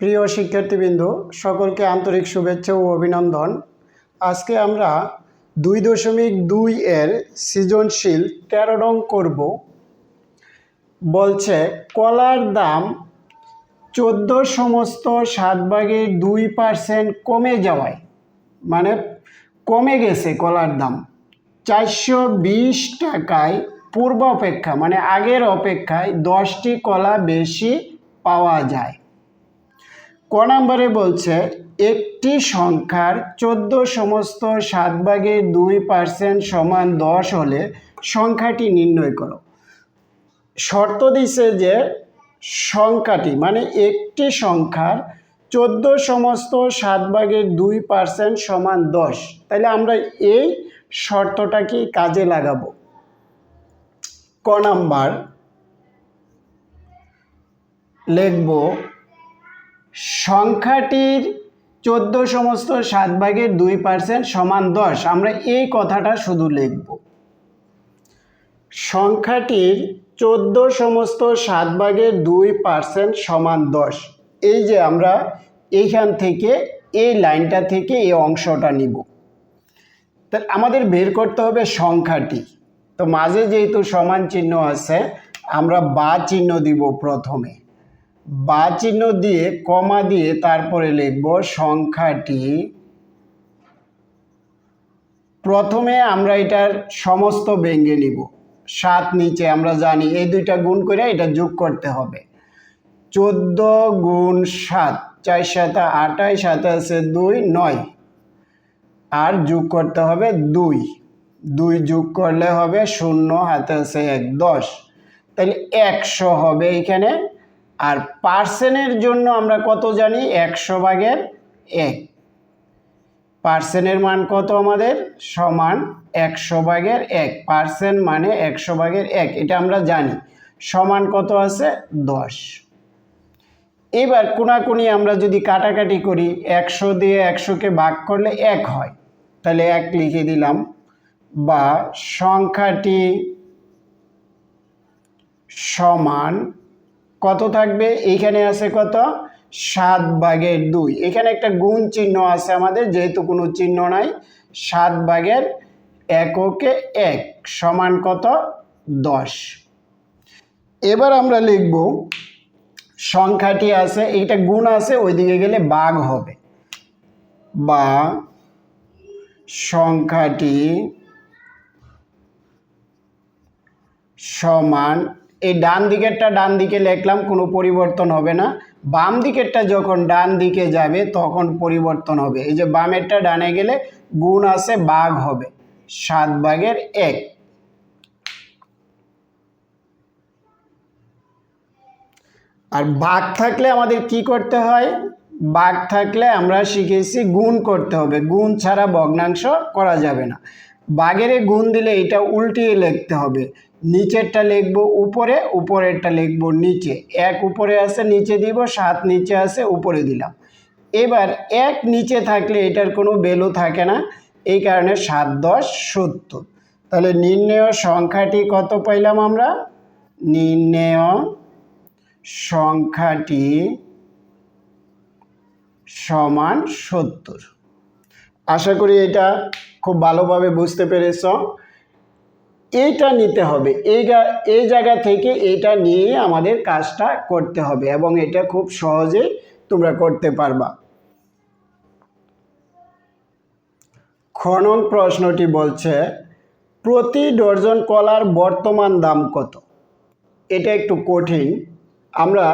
প্রিয় শিক্ষার্থীবৃন্দ, সকলকে আন্তরিক শুভেচ্ছা ও অভিনন্দন। আজকে আমরা দুই দশমিক দুই এর সৃজনশীল তেরো রং করব। বলছে, কলার দাম চোদ্দ সমস্ত সাত ভাগের দুই পার্সেন্ট কমে যাওয়ায় মানে কমে গেছে কলার দাম। চারশো বিশ টাকায় পূর্ব অপেক্ষা মানে আগের অপেক্ষায় দশটি কলা বেশি পাওয়া যায়। ক নম্বরে বলছে, একটি সংখ্যার চোদ্দ সমস্ত সাত ভাগের দুই পার্সেন্ট সমান দশ হলে সংখ্যাটি নির্ণয় করো। শর্ত দিছে যে সংখ্যাটি মানে একটি সংখ্যার চোদ্দ সমস্ত সাত ভাগের দুই পার্সেন্ট সমান দশ। তাহলে আমরা এই শর্তটাকেই কাজে লাগাবো। ক নাম্বার লিখব, সংখ্যাটির চোদ্দ সমস্ত সাত ভাগের দুই পার্সেন্ট সমান দশ। আমরা এই কথাটা শুধু লিখব। সংখ্যাটির চোদ্দ সমস্ত সাত ভাগের দুই পার্সেন্ট সমান দশ। এই যে আমরা এইখান থেকে এই লাইনটা থেকে এই অংশটা নিব। তা আমাদের বের করতে হবে সংখ্যাটি। তো মাঝে যেহেতু সমান চিহ্ন আছে, আমরা বা চিহ্ন দিব প্রথমে। বা চিহ্ন দিয়ে কমা দিয়ে তারপরে লিখব সংখ্যাটি। প্রথমে আমরা এটার সমস্ত ব্যঙ্গে নিব। সাত নিচে আমরা জানি এই দুইটা গুণ করে এটা যোগ করতে হবে। চোদ্দ গুণ সাত, চার সাতা আটাই সাতাশে দুই, নয়। আর যোগ করতে হবে দুই। দুই যোগ করলে হবে শূন্য, হাতে আছে এক, দশ। তাহলে একশো হবে এখানে। আর পার্সেনের জন্য আমরা কত জানি? একশো ভাগের এক। পার্সেনের মান কত আমাদের? সমান একশো ভাগের এক। পার্সেন্ট মানে একশো ভাগের এক, এটা আমরা জানি। সমান কত আছে? দশ। এবার কোনাকুনি আমরা যদি কাটাকাটি করি, একশো দিয়ে একশোকে ভাগ করলে এক হয়। তাহলে এক লিখে দিলাম। বা সংখ্যাটি সমান কত থাকবে? এইখানে আছে কত? সাত ভাগের দুই। এখানে একটা গুণ চিহ্ন আছে আমাদের, যেহেতু কোনো চিহ্ন নাই। সাত ভাগের এককে এক সমান কত? দশ। এবার আমরা লিখব, সংখ্যাটি আছে, এইটা গুণ আছে, ওইদিকে গেলে বাঘ হবে। বা সংখ্যাটি সমান, এই ডান দিকেরটা ডান দিকে লিখলাম, কোনো পরিবর্তন হবে না। বাম দিকেরটা যখন ডান দিকে যাবে, তখন পরিবর্তন হবে। এই যে বামেরটা ডানে গেলে গুণ আছে বাঘ হবে। সাত ভাগের এক। আর বাঘ থাকলে আমাদের কি করতে হয়? বাঘ থাকলে আমরা শিখেছি গুণ করতে হবে। গুণ ছাড়া ভগ্নাংশ করা যাবে না। বাঘের গুণ দিলে এটা উল্টিয়ে লিখতে হবে। নিচেরটা লিখব উপরে, উপরেরটা লিখব নিচে। এক উপরে আছে, নিচে দিব, সাত নিচে আছে, উপরে দিলাম। এবার এক নিচে থাকলে এটার কোনো ভ্যালু থাকে না, এই কারণে সাত, দশ, সত্তর। তাহলে নির্ণেয় সংখ্যাটি কত পাইলাম আমরা? নির্ণেয় সংখ্যাটি সমান সত্তর। আশা করি এটা খুব ভালোভাবে বুঝতে পেরেছ? এইটা নিতে হবে। এই এই জায়গা থেকে এটা নিয়ে আমাদের কাজটা করতে হবে এবং এটা খুব সহজে তোমরা করতে পারবা। খনন প্রশ্নটি বলছে, প্রতি ডর্জন কলার বর্তমান দাম কত? এটা একটু কঠিন। আমরা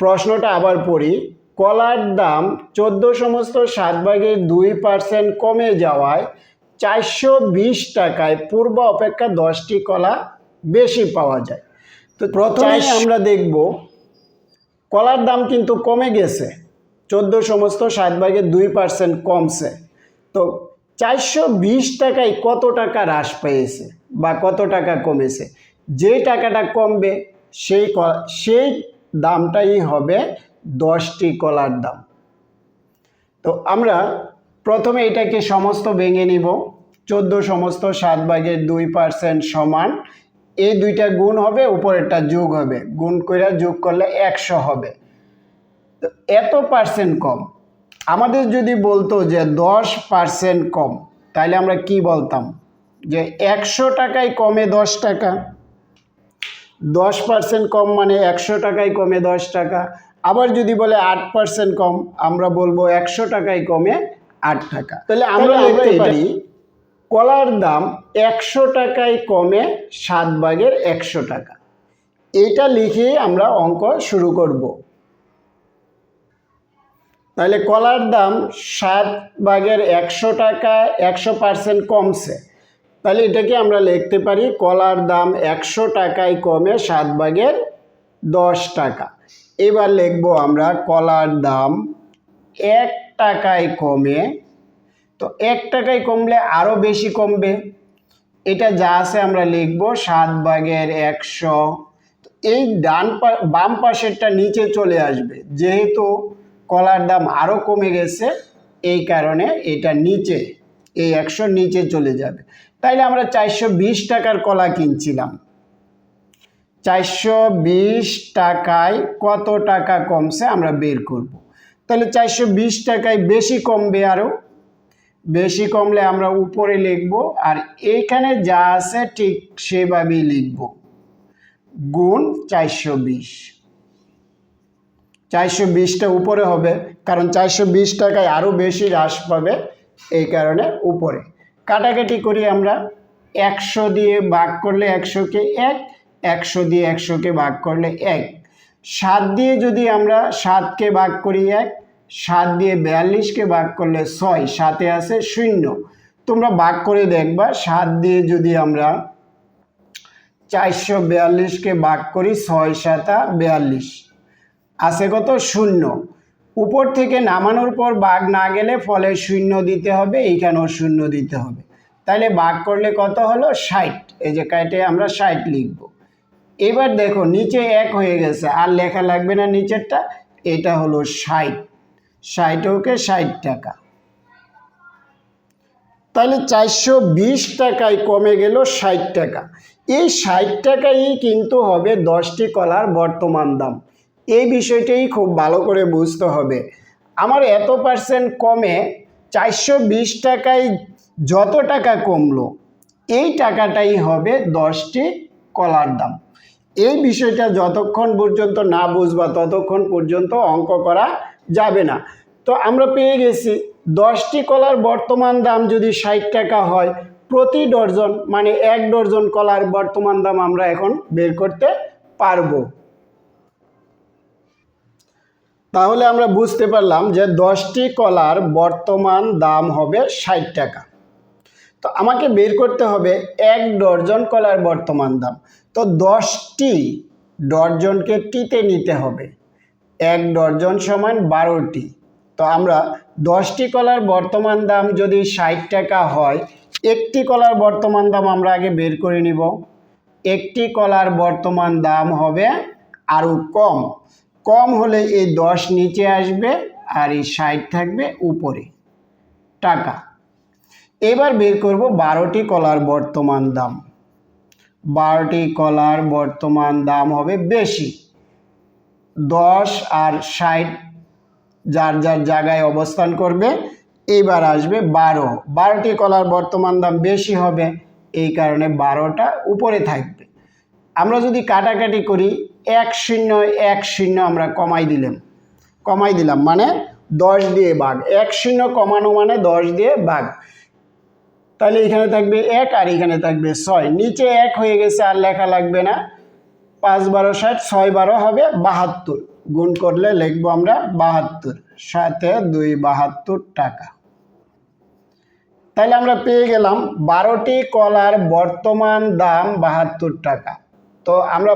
প্রশ্নটা আবার পড়ি। কলার দাম চোদ্দ সমস্ত সাত ভাগের দুই পার্সেন্ট কমে যাওয়ায় চারশো বিশ টাকায় পূর্ব অপেক্ষা দশটি কলা বেশি পাওয়া যায়। তো প্রথমে আমরা দেখব কলার দাম কিন্তু কমে গেছে চোদ্দ সমস্ত সাত ভাগের দুই পার্সেন্ট কমছে। তো চারশো বিশ টাকায় কত টাকা হ্রাস পেয়েছে বা কত টাকা কমেছে? যে টাকাটা কমবে সেই সেই দামটাই হবে দশটি কলার দাম। তো আমরা প্রথমে এটাকে সমস্ত ভেঙে নিব। চোদ্দ সমস্ত সাত ভাগের দুই পার্সেন্ট সমান। এই দুইটা গুণ হবে, উপরেরটা যোগ হবে। গুণ করে যোগ করলে একশো হবে। তো এত পার্সেন্ট কম। আমাদের যদি বলতো যে দশ পার্সেন্ট কম তাহলে আমরা কি বলতাম? যে একশো টাকায় কমে দশ টাকা। দশ পার্সেন্ট কম মানে একশো টাকায় কমে দশ টাকা। আবার যদি বলে আট পার্সেন্ট কম আমরা বলব একশো টাকায় কমে আট টাকা। তাহলে আমরা লিখতে পারি কলার দাম একশো টাকায় কমে সাত ভাগের একশো টাকা। এটা লিখে আমরা অঙ্ক শুরু করব। তাহলে কলার দাম সাত ভাগের একশো টাকা একশো পার্সেন্ট কমছে। তাহলে এটাকে আমরা লিখতে পারি কলার দাম একশো টাকায় কমে সাত ভাগের দশ টাকা। এবার লিখব আমরা কলার দাম এক টাকায় কমে। তো এক টাকায় কমলে আরও বেশি কমবে। এটা যা আছে আমরা লিখব সাত ভাগের একশো। এই ডান বাম পাশেরটা নিচে চলে আসবে। যেহেতু কলার দাম আরও কমে গেছে, এই কারণে এটা নিচে, এই একশো নিচে চলে যাবে। তাইলে আমরা চারশো বিশ টাকার কলা কিনছিলাম। চারশো বিশ টাকায় কত টাকা কমছে আমরা বের করব। তাহলে চারশো বিশ টাকায় বেশি কমবে আরও বেশি কমলে আমরা উপরে লিখব আর এইখানে যা আছে ঠিক সেভাবেই লিখব। গুণ চারশো বিশ। চারশো বিশটা উপরে হবে, কারণ চারশো বিশ টাকায় আরও বেশি হ্রাস পাবে এই কারণে উপরে। কাটাকাটি করি আমরা। একশো দিয়ে ভাগ করলে একশোকে এক একশো দিয়ে একশোকে ভাগ করলে এক। সাত দিয়ে যদি আমরা সাতকে ভাগ করি এক, সাত দিয়ে বিয়াল্লিশকে ভাগ করলে ছয়, সাতে আছে শূন্য। তোমরা ভাগ করে দেখবা, সাত দিয়ে যদি আমরা চারশো বিয়াল্লিশকে ভাগ করি ছয় সাতা বিয়াল্লিশ। আছে কত? শূন্য। উপর থেকে নামানোর পর বাঘ না গেলে ফলে শূন্য দিতে হবে, এইখানেও শূন্য দিতে হবে। তাহলে বাঘ করলে কত হলো? ষাট। এই যে কাটে আমরা ষাট লিখব। এবার দেখো, নিচে এক হয়ে গেছে। আর লেখা লাগবে না নিচেরটা। এটা হলো ষাট। ষাট ওকে ষাট টাকা। তাহলে চারশো বিশ টাকায় কমে গেল ষাট টাকা। এই ষাট টাকাই কিন্তু হবে দশটি কলার বর্তমান দাম। এই বিষয়টাই খুব ভালো করে বুঝতে হবে। আমার এত পার্সেন্ট কমে চারশো বিশ টাকায় যত টাকা কমলো, এই টাকাটাই হবে দশটি কলার দাম। এই বিষয়টা যতক্ষণ পর্যন্ত না বুঝবা, ততক্ষণ পর্যন্ত অঙ্ক করা যাবে না। তো আমরা পেয়ে গেছি, দশটি কলার বর্তমান দাম যদি ষাট টাকা হয়, প্রতি ডর্জন মানে এক ডর্জন কলার বর্তমান দাম আমরা এখন বের করতে পারব। তাহলে আমরা বুঝতে পারলাম যে দশটি কলার বর্তমান দাম হবে ষাট টাকা। তো আমাকে বের করতে হবে এক ডর্জন কলার বর্তমান দাম। তো দশটি ডর্জনকে টিতে নিতে হবে। এক ডর্জন সমান বারোটি। তো আমরা দশটি কলার বর্তমান দাম যদি ষাট টাকা হয়, একটি কলার বর্তমান দাম আমরা আগে বের করে নিব। একটি কলার বর্তমান দাম হবে আরও কম। কম হলে এই দশ নিচে আসবে আর এই ষাট থাকবে উপরে। টাকা। এবার বের করব বারোটি কলার বর্তমান দাম। বারোটি কলার বর্তমান দাম হবে বেশি। দশ আর ষাট যার যার জায়গায় অবস্থান করবে, এইবার আসবে বারো। বারোটি কলার বর্তমান দাম বেশি হবে, এই কারণে বারোটা উপরে থাকবে। আমরা যদি কাটাকাটি করি, এক শূন্য এক শূন্য আমরা কমাই দিলাম। কমাই দিলাম মানে দশ দিয়ে ভাগ। এক শূন্য কমানো মানে দশ দিয়ে ভাগ। তাহলে এখানে থাকবে এক আর এখানে থাকবে ছয়। নিচে এক হয়ে গেছে আর লেখা লাগবে না। পাঁচ বারো ষাট, ছয় বারো হবে বাহাত্তর। গুণ করলে লিখব আমরা বাহাত্তর। সাথে দুই বাহাত্তর টাকা। তাহলে আমরা পেয়ে গেলাম বারোটি কলার বর্তমান দাম বাহাত্তর টাকা। তো আমরা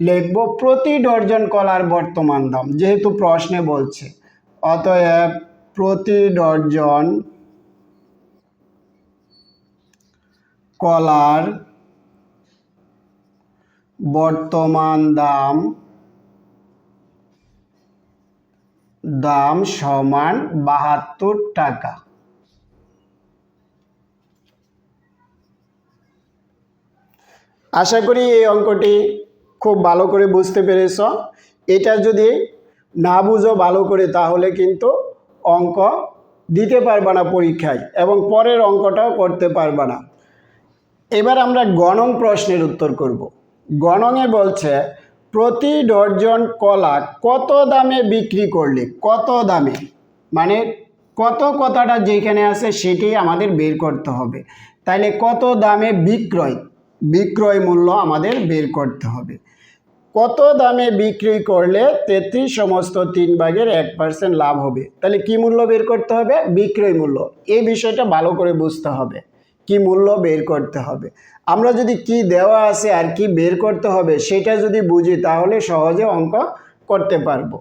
লিখব প্রতি ডর্জন কলার বর্তমান দাম, যেহেতু প্রশ্নে বলছে। অতএব প্রতি ডর্জন কলার বর্তমান দাম দাম সমান বাহাত্তর টাকা। আশা করি এই অঙ্কটি খুব ভালো করে বুঝতে পেরেছ। এটা যদি না বুঝো ভালো করে, তাহলে কিন্তু অঙ্ক দিতে পারবে না পরীক্ষায় এবং পরের অঙ্কটাও করতে পারবে না। এবার আমরা গণং প্রশ্নের উত্তর করব। গণংয়ে বলছে, প্রতি ডর্জন কলা কত দামে বিক্রি করলে? কত দামে? মানে কত কথাটা যেখানে আছে সেটি আমাদের বের করতে হবে। তাইলে কত দামে বিক্রয়? বিক্রয় মূল্য আমাদের বের করতে হবে। কত দামে বিক্রি করলে তেত্রিশ সমস্ত তিন ভাগের এক পার্সেন্ট লাভ হবে? তাহলে কি মূল্য বের করতে হবে? বিক্রয় মূল্য। এই বিষয়টা ভালো করে বুঝতে হবে। কি মূল্য বের করতে হবে। আমরা যদি কি দেওয়া আছে আর কি বের করতে হবে সেটা যদি বুঝি তাহলে সহজে অঙ্ক করতে পারব।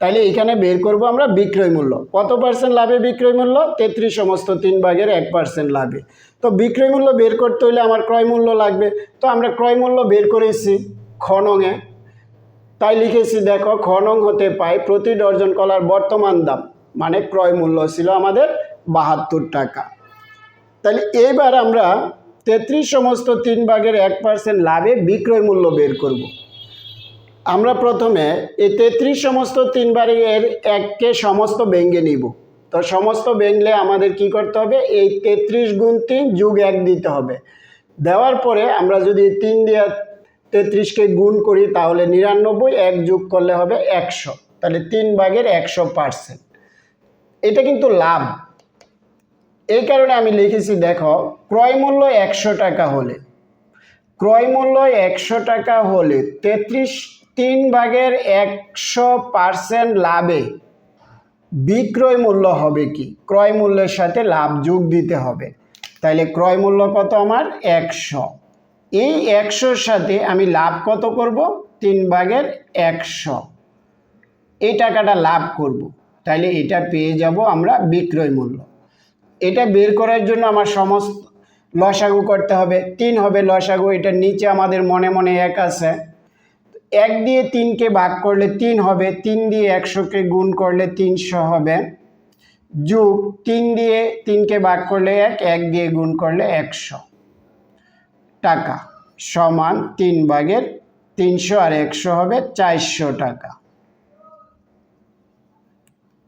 তাহলে এখানে বের করব আমরা বিক্রয় মূল্য। কত পার্সেন্ট লাভে বিক্রয় মূল্য? তেত্রিশ সমস্ত তিন ভাগের এক পার্সেন্ট লাভে। তো বিক্রয় মূল্য বের করতে হলে আমার ক্রয় মূল্য লাগবে। তো আমরা ক্রয় মূল্য বের করেছি খনঙে তাই লিখেছি, দেখো খনং হতে পাই প্রতি ডর্জন কলার বর্তমান দাম। মানে ক্রয় মূল্য ছিল আমাদের বাহাত্তর টাকা। তাহলে এইবার আমরা তেত্রিশ সমস্ত তিন ভাগের এক পার্সেন্ট লাভে বিক্রয় মূল্য বের করব। আমরা প্রথমে এই তেত্রিশ সমস্ত তিন ভাগের এককে সমস্ত ব্যঙ্গে নিব। তো সমস্ত ব্যঙ্গলে আমাদের কি করতে হবে? এই তেত্রিশ গুণ তিন যুগ এক দিতে হবে। দেওয়ার পরে আমরা যদি তিন দিয়ে তেত্রিশকে গুণ করি, তাহলে নিরানব্বই, এক যোগ করলে হবে একশো। তাহলে তিন ভাগের একশো পার্সেন্ট এটা কিন্তু লাভ। এই কারণে আমি লিখেছি, দেখো, ক্রয় মূল্য একশো টাকা হলে, ক্রয় মূল্য একশো টাকা হলে তেত্রিশ তিন ভাগের একশো পার্সেন্ট লাভে বিক্রয় মূল্য হবে কি? ক্রয় মূল্যের সাথে লাভ যোগ দিতে হবে। তাইলে ক্রয় মূল্য কত আমার? একশো। এই একশোর সাথে আমি লাভ কত করব? তিন ভাগের একশো। এই টাকাটা লাভ করব। তাইলে এটা পেয়ে যাব আমরা বিক্রয় মূল্য। এটা বের করার জন্য আমার সমস্ত লসাগু করতে হবে। তিন হবে লসাগু এটার নিচে আমাদের মনে মনে এক আছে। এক দিয়ে তিনকে ভাগ করলে তিন হবে, তিন দিয়ে একশোকে গুণ করলে তিনশো হবে। যুগ তিন দিয়ে তিনকে ভাগ করলে এক এক দিয়ে গুণ করলে একশো। টাকা সমান তিন ভাগের তিনশো আর একশো হবে চারশো টাকা।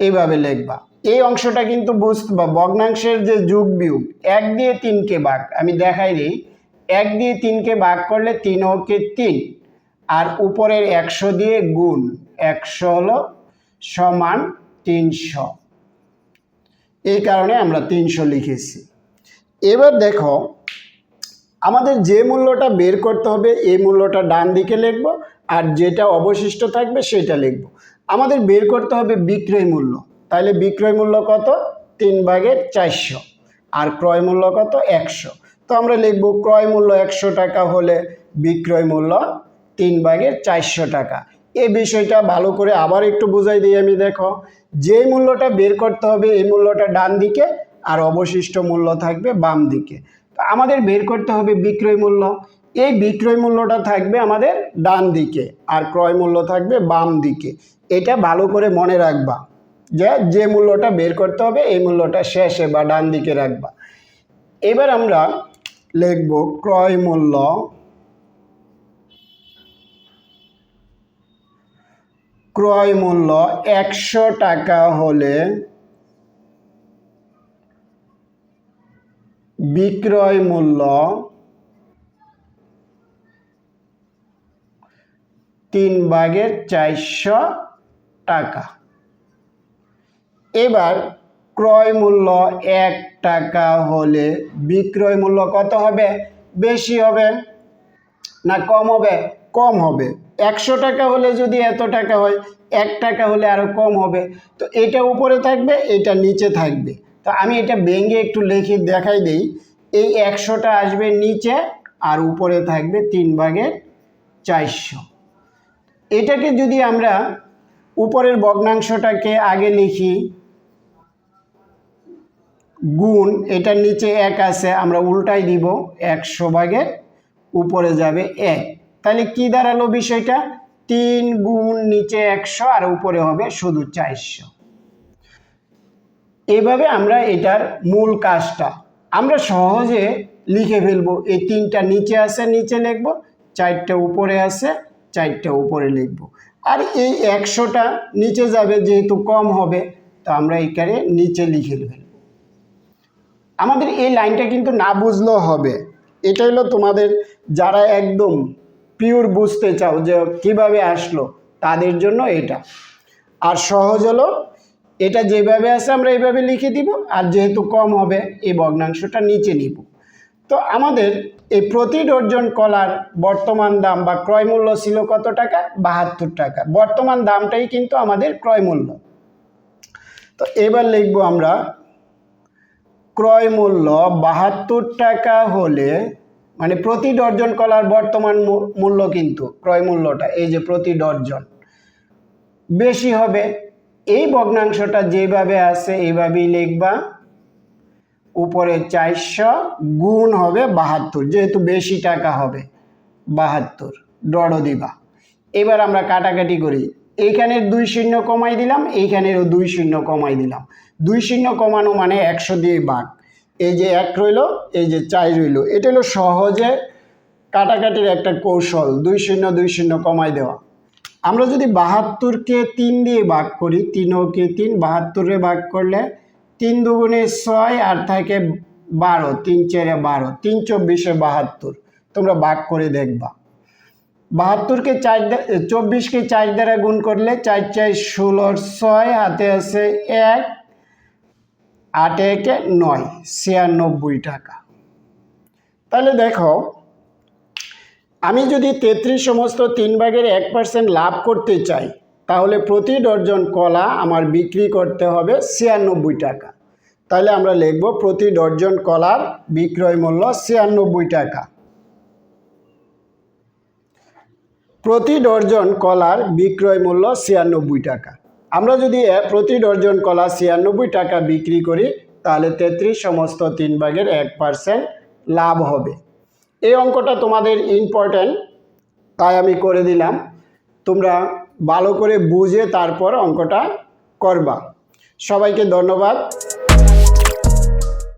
এইভাবে লিখবা। এই অংশটা কিন্তু বুঝতে ভগ্নাংশের যে যুগ বিয়োগ, এক দিয়ে তিনকে ভাগ, আমি দেখাই দিই, এক দিয়ে তিনকে ভাগ করলে তিন ওকে তিন, আর উপরের একশো দিয়ে গুণ, একশো হলো সমান তিনশো। এই কারণে আমরা তিনশো লিখেছি। এবার দেখো, আমাদের যে মূল্যটা বের করতে হবে, এই মূল্যটা ডান দিকে লিখব, আর যেটা অবশিষ্ট থাকবে সেটা লিখব। আমাদের বের করতে হবে বিক্রয় মূল্য। তাহলে বিক্রয় মূল্য কত? তিন ভাগের চারশো। আর ক্রয় মূল্য কত? একশো। তো আমরা লিখব ক্রয় মূল্য একশো টাকা হলে বিক্রয় মূল্য তিন ভাগের চারশো টাকা। এই বিষয়টা ভালো করে আবার একটু বুঝাই দিই আমি, দেখো। যে মূল্যটা বের করতে হবে, এই মূল্যটা ডান দিকে আর অবশিষ্ট মূল্য থাকবে বাম দিকে। তো আমাদের বের করতে হবে বিক্রয় মূল্য। এই বিক্রয় মূল্যটা থাকবে আমাদের ডান দিকে আর ক্রয় মূল্য থাকবে বাম দিকে। এটা ভালো করে মনে রাখবা। যে যে মূল্যটা বের করতে হবে, এই মূল্যটা শেষে বা ডান দিকে রাখবা। এবার আমরা লিখব ক্রয় মূল্য ক্রয় মূল্য একশো টাকা হলে বিক্রয় মূল্য তিন ভাগের চারশো টাকা। এবার ক্রয় মূল্য এক টাকা হলে বিক্রয় মূল্য কত হবে? বেশি হবে না কম হবে? কম হবে। একশো টাকা হলে যদি এত টাকা হয়, এক টাকা হলে আরও কম হবে। তো এটা উপরে থাকবে, এটা নিচে থাকবে। তো আমি এটা ভেঙে একটু লিখে দেখাই দিই। এই একশোটা আসবে নিচে আর উপরে থাকবে তিন ভাগের চারশো। এটাকে যদি আমরা উপরের ভগ্নাংশটাকে আগে লিখি গুণ এটার নিচে এক আছে, আমরা উল্টাই দিব, একশো ভাগের উপরে যাবে এক। তাহলে কি দাঁড়াল বিষয়টা? তিন গুণ নিচে একশো আর উপরে হবে শুধু চারশো। এভাবে আমরা এটার মূল কাজটা, আমরা সহজে লিখে ফেলব, এই তিনটা নিচে আছে, নিচে লিখব, চারটা উপরে আছে, চারটা উপরে লিখব। আর এই একশোটা নিচে যাবে, যেহেতু কম হবে, তো আমরা এখানে নিচে লিখে ফেলব। আমাদের এই লাইনটা কিন্তু না বুঝলেও হবে। এটা হলো তোমাদের যারা একদম পিওর বুঝতে চাও যে কীভাবে আসলো, তাদের জন্য এটা। আর সহজ হলো, এটা যেভাবে আছে আমরা এইভাবে লিখে দিব, আর যেহেতু কম হবে, এই ভগ্নাংশটা নিচে নিব। তো আমাদের এই প্রতি ডর্জন কলার বর্তমান দাম বা ক্রয় মূল্য ছিল কত টাকা? বাহাত্তর টাকা। বর্তমান দামটাই কিন্তু আমাদের ক্রয় মূল্য। তো এবার লিখব আমরা ক্রয় মূল্য বাহাত্তর টাকা হলে মানে প্রতি ডর্জন কলার বর্তমান মূল্য কিন্তু, ক্রয় মূল্যটা, এই যে প্রতি ডর্জন বেশি হবে। এই ভগ্নাংশটা যেভাবে আছে, এইভাবেই লিখবা, উপরে চারশো গুণ হবে বাহাত্তর, যেহেতু বেশি টাকা হবে, বাহাত্তর ডড় দিবা। এবার আমরা কাটাকাটি করি। এইখানের দুই শূন্য কমাই দিলাম, এইখানেরও দুই শূন্য কমাই দিলাম। দুই শূন্য কমানো মানে একশো দিয়ে বাঘ। এই যে এক রইল, এই যে চাই রইল। এটা হলো সহজে কাটাকাটির একটা কৌশল, দুই শূন্য দুই শূন্য কমাই দেওয়া। আমরা যদি বাহাত্তরকে তিন দিয়ে ভাগ করি তিনকে তিন? বাহাত্তরে ভাগ করলে তিন দুগুণে ছয়, আর থাকে বারো, তিন চারে বারো, তিন চব্বিশে বাহাত্তর। তোমরা ভাগ করে দেখবা। বাহাত্তরকে চার চব্বিশকে চার দ্বারা গুণ করলে চার চার ষোলোর ছয়, হাতে আছে এক, আট একে নয়, ছিয়ানব্বই টাকা। তাহলে দেখো, আমি যদি তেত্রিশ সমস্ত তিন ভাগের এক পার্সেন্ট লাভ করতে চাই, তাহলে প্রতি ডর্জন কলা আমার বিক্রি করতে হবে ছিয়ানব্বই টাকা। তাহলে আমরা লিখব প্রতি ডর্জন কলার বিক্রয় মূল্য ছিয়ানব্বই টাকা। প্রতি ডর্জন কলার বিক্রয় মূল্য ছিয়ানব্বই টাকা। আমরা যদি প্রতি ডর্জন কলা ছিয়ানব্বই টাকা বিক্রি করি, তাহলে তেত্রিশ সমস্ত তিন ভাগের এক পার্সেন্ট লাভ হবে। এই অঙ্কটা তোমাদের ইম্পর্ট্যান্ট তাই আমি করে দিলাম। তোমরা ভালো করে বুঝে তারপর অঙ্কটা করবা। সবাইকে ধন্যবাদ।